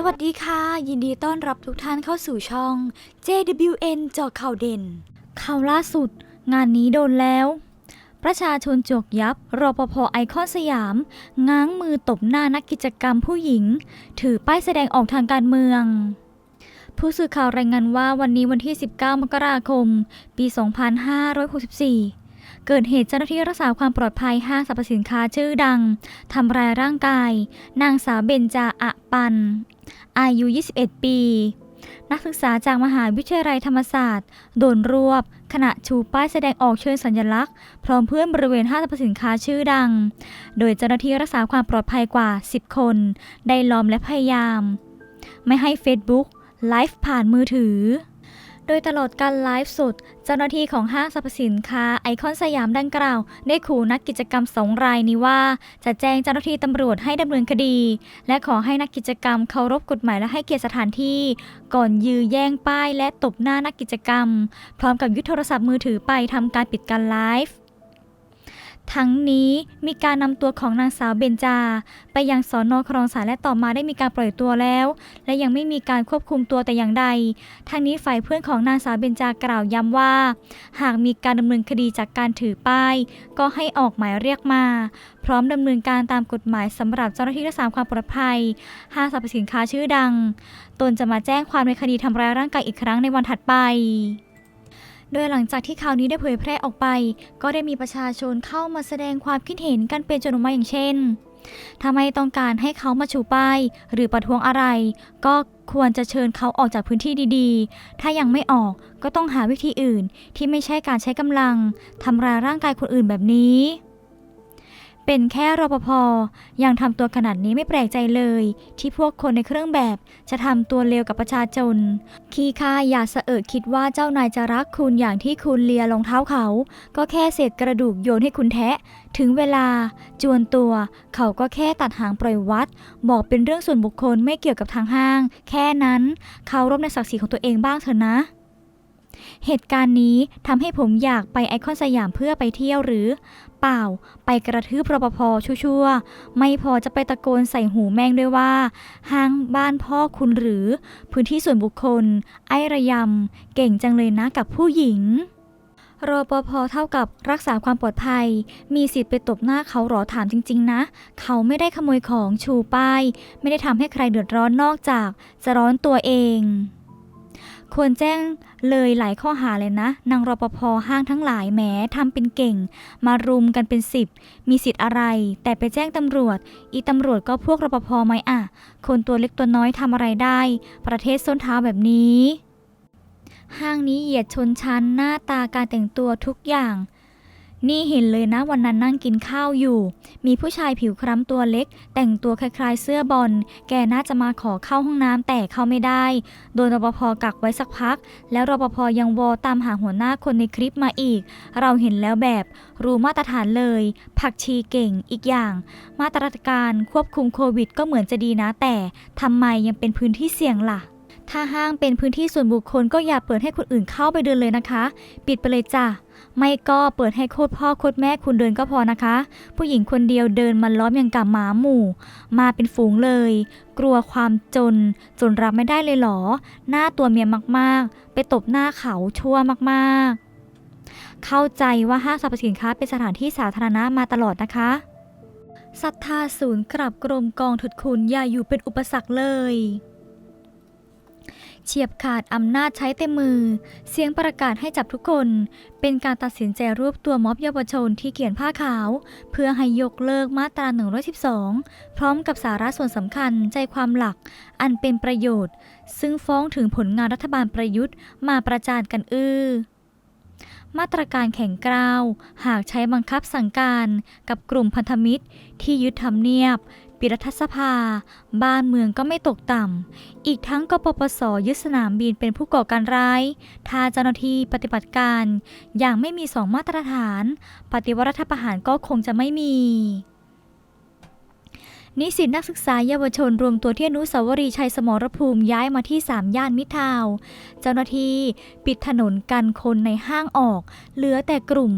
สวัสดีค่ะ ยินดีต้อนรับทุกท่านเข้าสู่ช่อง JWN เจาะข่าวเด่น ข่าวล่าสุด งานนี้โดนแล้ว ประชาชนจกยับรปภไอคอนสยาม ง้างมือตบหน้านักกิจกรรมผู้หญิง ถือป้ายแสดงออกทางการเมือง ผู้สื่อข่าวรายงานว่าวันนี้วันที่ 19 มกราคม ปี 2564 เกิดเหตุเจ้าหน้าที่รักษาความปลอดภัยห้างสรรพสินค้าชื่อดังทำร้ายร่างกาย นางสาวเบญจาอะปัน อายุ 21 ปี นักศึกษาจากมหาวิทยาลัยธรรมศาสตร์ โดนรวบ ขณะชูป้ายแสดงออกเชิญสัญลักษณ์ พร้อมเพื่อนบริเวณห้างสรรพสินค้าชื่อดัง โดยเจ้าหน้าที่รักษาความปลอดภัยกว่า 10 คน ได้ล้อมและพยายาม ไม่ให้ Facebook ไลฟ์ผ่านมือถือ โดยตลอดการไลฟ์สด เจ้าหน้าที่ของห้างสรรพสินค้าไอคอนสยามดังกล่าว ได้ขู่นักกิจกรรมสองรายนี้ว่า จะแจ้งเจ้าหน้าที่ตำรวจให้ดำเนินคดี และขอให้นักกิจกรรมเคารพกฎหมายและให้เกียรติสถานที่ ก่อนยื้อแย่งป้ายและตบหน้านักกิจกรรม พร้อมกับยึดโทรศัพท์มือถือไปทำการปิดการไลฟ์ ทั้งนี้มีการนำตัวของนางสาวเบญจา ไปยังสอนอครองสารและต่อมาได้มีการปล่อยตัวแล้ว และยังไม่มีการควบคุมตัวแต่อย่างใดทางนี้ฝ่ายเพื่อนของนางสาวเบญจากล่าวย้ำว่า หากมีการดำเนินคดีจากการถือป้าย ก็ให้ออกหมายเรียกมา พร้อมดำเนินการตามกฎหมายสำหรับเจ้าหน้าที่รักษาความปลอดภัยห้างสรรพสินค้าชื่อดัง ตนจะมาแจ้งความในคดีทำร้ายร่างกายอีกครั้งในวันถัดไป โดยหลังจากที่ข่าวนี้ได้เผยแพร่ออกไป ก็ได้มีประชาชนเข้ามาแสดงความคิดเห็นกันเป็นจำนวนมากอย่างเช่น ถ้าไม่ต้องการให้เขามาชูป้าย หรือประท้วงอะไร ก็ควรจะเชิญเขาออกจากพื้นที่ดีๆ ถ้ายังไม่ออกก็ต้องหาวิธีอื่นที่ไม่ใช่การใช้กำลังทำร้ายร่างกายคนอื่นแบบนี้ เป็นแค่รปภยังทำตัวขนาดนี้ไม่แปลกใจเลย ที่พวกคนในเครื่องแบบจะทำตัวเลวกับประชาชน ขี้ข้าอย่าสะเอิคิดว่าเจ้านายจะรักคุณอย่างที่คุณเลียรองเท้าเขา ก็แค่เศษกระดูกโยนให้คุณแทะ ถึงเวลาจวนตัว เขาก็แค่ตัดหางปล่อยวัด บอกเป็นเรื่องส่วนบุคคลไม่เกี่ยวกับทางห้าง แค่นั้น เขารบในศักดิ์ศรีของตัวเองบ้างเถอะนะ เหตุการณ์นี้ทำให้ผมอยากไปไอคอนสยามเพื่อไปเที่ยวหรือ เปล่า ไปกระทืบรปภชั่วๆ ไม่พอจะไปตะโกนใส่หูแม่งด้วยว่า ห้างบ้านพ่อคุณหรือ พื้นที่ส่วนบุคคล ไอระยำ เก่งจังเลยนะกับผู้หญิงรปภเท่ากับรักษาความปลอดภัย มีสิทธิ์ไปตบหน้าเขาหรอถามจริง ๆ นะ เขาไม่ได้ขโมยของชูป้าย ไม่ได้ทำให้ใครเดือดร้อนนอกจาก จะร้อนตัวเอง ควรแจ้งเลยหลายข้อหาเลยนะ นางรปภห้างทั้งหลายแหมทำเป็นเก่ง มารุมกันเป็นสิบ มีสิทธิ์อะไร แต่ไปแจ้งตำรวจ อีตำรวจก็พวกรปภไหมอะคนตัวเล็กตัวน้อยทำอะไรได้ ประเทศส้นเท้าแบบนี้ ห้างนี้เหยียดชนชั้นหน้าตาการแต่งตัวทุกอย่าง นี่เห็นเลยนะวันนั้นนั่งกินข้าวอยู่ มีผู้ชายผิวคล้ำตัวเล็ก แต่งตัวคล้ายๆเสื้อบอล แกน่าจะมาขอเข้าห้องน้ำแต่เข้าไม่ได้ โดนรปภกักไว้สักพัก แล้วรปภยังวอตามหาหัวหน้าคนในคลิปมาอีก เราเห็นแล้วแบบรู้มาตรฐานเลย ผักชีเก่งอีกอย่าง มาตรการควบคุมโควิดก็เหมือนจะดีนะแต่ทำไมยังเป็นพื้นที่เสี่ยงล่ะ ถ้าห้างเป็นพื้นที่ส่วนบุคคลก็อย่าเปิดให้คนอื่นเข้าไปเดินเลยนะคะ ปิดไปเลยจ้ะ ไม่ก็เปิดให้โคตรพ่อโคตรแม่คุณเดินก็พอนะคะ ผู้หญิงคนเดียวเดินมาล้อมอย่างกับหมาหมู่ มาเป็นฝูงเลย กลัวความจน จนรับไม่ได้เลยหรอ หน้าตัวเมียมากๆ ไปตบหน้าเขาชั่วมากๆเข้าใจว่าห้างสรรพสินค้าเป็นสถานที่สาธารณะมาตลอดนะคะศรัทธาศูนย์กลับกรมกองถุดคุณอย่าอยู่เป็นอุปสรรคเลย เฉียบขาดอำนาจใช้เต็มมือ เสียงประกาศให้จับทุกคน เป็นการตัดสินใจรวบตัวม็อบเยาวชนที่เขียนผ้าขาว เพื่อให้ยกเลิกมาตรา 112 พร้อมกับสาระส่วนสำคัญใจความหลัก อันเป็นประโยชน์ ซึ่งฟ้องถึงผลงานรัฐบาลประยุทธ์มาประจานกันอื้อมาตรการแข่งกราว หากใช้บังคับสั่งการกับกลุ่มพันธมิตรที่ยึดทำเนียบ ปิดรัฐสภา บ้านเมืองก็ไม่ตกต่ำ อีกทั้งกปปสยึดสนามบินเป็นผู้ก่อการร้ายถ้าเจ้าหน้าที่ปฏิบัติการ อย่างไม่มีสองมาตรฐาน ปฏิวัติรัฐประหารก็คงจะไม่มีนิสิตนักศึกษาเยาวชนรวมตัวที่อนุสาวรีย์ชัยสมรภูมิย้ายมาที่3ย่านมิทาว เจ้าหน้าที่ปิดถนนกันคนในห้างออก เหลือแต่กลุ่ม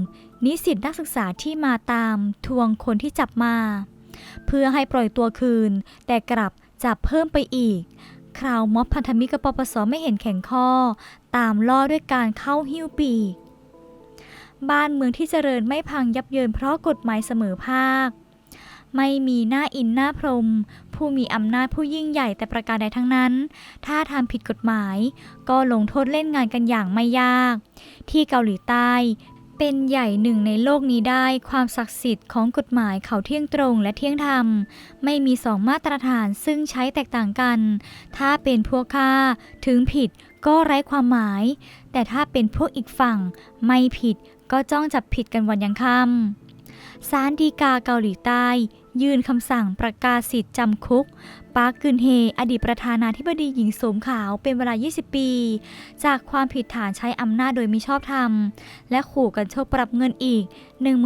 นิสิตนักศึกษาที่มาตามทวงคนที่จับมา เพื่อให้ปล่อยตัวคืน แต่กลับจับเพิ่มไปอีก คราวม็อบพันธมิตรกับปปสไม่เห็นแข็งข้อ ตามล่อด้วยการเข้าหิ้วปีก บ้านเมืองที่เจริญไม่พังยับเยินเพราะกฎหมายเสมอภาค ไม่มีหน้าอินหน้าพรม ผู้มีอำนาจผู้ยิ่งใหญ่แต่ประการใดทั้งนั้น ถ้าทำผิดกฎหมาย ก็ลงโทษเล่นงานกันอย่างไม่ยาก ที่เกาหลีใต้ เป็นใหญ่หนึ่งในโลกนี้ได้ความศักดิ์สิทธิ์ของกฎหมายเขาเที่ยงตรงและเที่ยงธรรม ไม่มีสองมาตรฐานซึ่งใช้แตกต่างกัน ถ้าเป็นพวกข้าถึงผิดก็ไร้ความหมาย แต่ถ้าเป็นพวกอีกฝั่ง ไม่ผิดก็จ้องจับผิดกันวันยังค่ำศาลฎีกาเกาหลีใต้ ยื่นคำสั่งประกาศสิทธิ์จำคุก ปาร์คกึนเฮ อดีตประธานาธิบดีหญิงสวมขาวเป็นเวลา 20 ปี จากความผิดฐานใช้อำนาจโดยมิชอบธรรม และขู่กันโชคปรับเงินอีก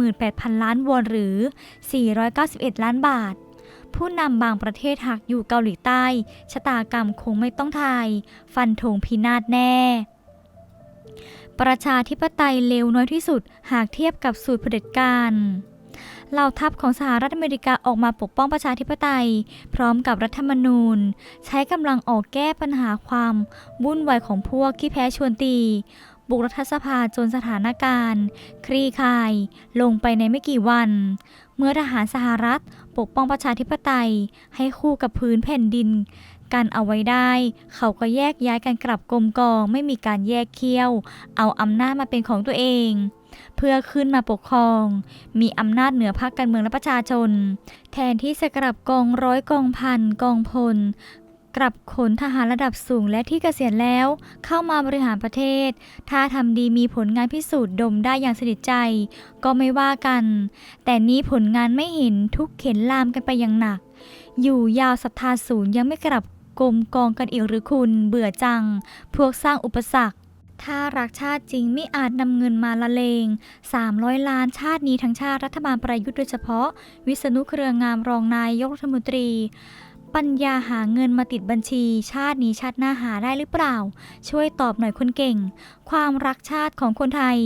18,000 ล้านวอนหรือ 491 ล้านบาท ผู้นำบางประเทศหากอยู่เกาหลีใต้ ชะตากรรมคงไม่ต้องทายฟันธงพินาศแน่ประชาธิปไตยเลวน้อยที่สุดหากเทียบกับสูตรเผด็จการ เหล่าทัพของสหรัฐอเมริกาออกมาปกป้องประชาธิปไตย พร้อมกับรัฐธรรมนูญ ใช้กำลังออกแก้ปัญหาความวุ่นวายของพวกที่แพ้ชวนตี บุกรัฐสภาจนสถานการณ์ คลี่คลาย ลงไปในไม่กี่วัน เมื่อทหารสหรัฐปกป้องประชาธิปไตย ให้คู่กับพื้นแผ่นดินกันเอาไว้ได้ เขาก็แยกย้ายกันกลับกรมกอง ไม่มีการแยกเคี้ยว เอาอำนาจมาเป็นของตัวเอง เพื่อขึ้นมาปกครอง มีอำนาจเหนือภาคการเมืองและประชาชน แทนที่จะกลับกองร้อยกองพันกองพลกลับขนทหารระดับสูงและที่เกษียณแล้ว เข้ามาบริหารประเทศ ถ้าทำดีมีผลงานพิสูจน์ดมได้อย่างสนิทใจ ก็ไม่ว่ากัน แต่นี้ผลงานไม่เห็นทุกเข็นลามกันไปอย่างหนัก อยู่ยาวศรัทธาศูนย์ยังไม่กลับกลมกองกันอีกหรือคุณ เบื่อจัง พวกสร้างอุปสรรค ถ้ารักชาติจริงไม่อาจนำเงินมาละเลง 300 ล้านชาตินี้ทั้งชาติรัฐบาลประยุทธ์โดยเฉพาะ วิษณุเครืองามรองนายกรัฐมนตรี ปัญญาหาเงินมาติดบัญชี ชาตินี้ชาติหน้าหาได้หรือเปล่า ช่วยตอบหน่อยคนเก่ง ความรักชาติของคนไทย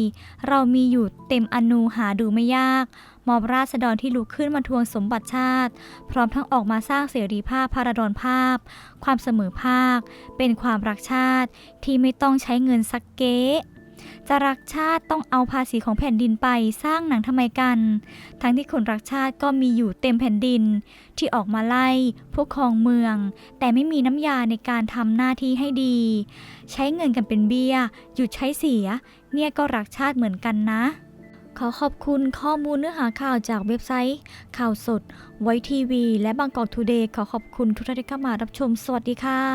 เรามีอยู่เต็มอนูหาดูไม่ยาก มอบราษฎรที่ลุกขึ้นมาทวงสมบัติชาติ พร้อมทั้งออกมาสร้างเสรีภาพพาราดอนภาพ ความเสมอภาค เป็นความรักชาติที่ไม่ต้องใช้เงินสักเก๊จะรักชาติต้องเอาภาษีของแผ่นดินไปสร้างหนังทำไมกัน ทั้งที่คนรักชาติก็มีอยู่เต็มแผ่นดิน ที่ออกมาไล่พวกครองเมือง แต่ไม่มีน้ำยาในการทำหน้าที่ให้ดี ใช้เงินกันเป็นเบี้ย หยุดใช้เสีย เนี่ยก็รักชาติเหมือนกันนะ ขอขอบคุณข้อมูลเนื้อหาข่าวจากเว็บไซต์ ข่าวสด ไวทีวี และบางกอกทูเดย์ขอขอบคุณทุกท่านที่เข้ามารับชม สวัสดีค่ะ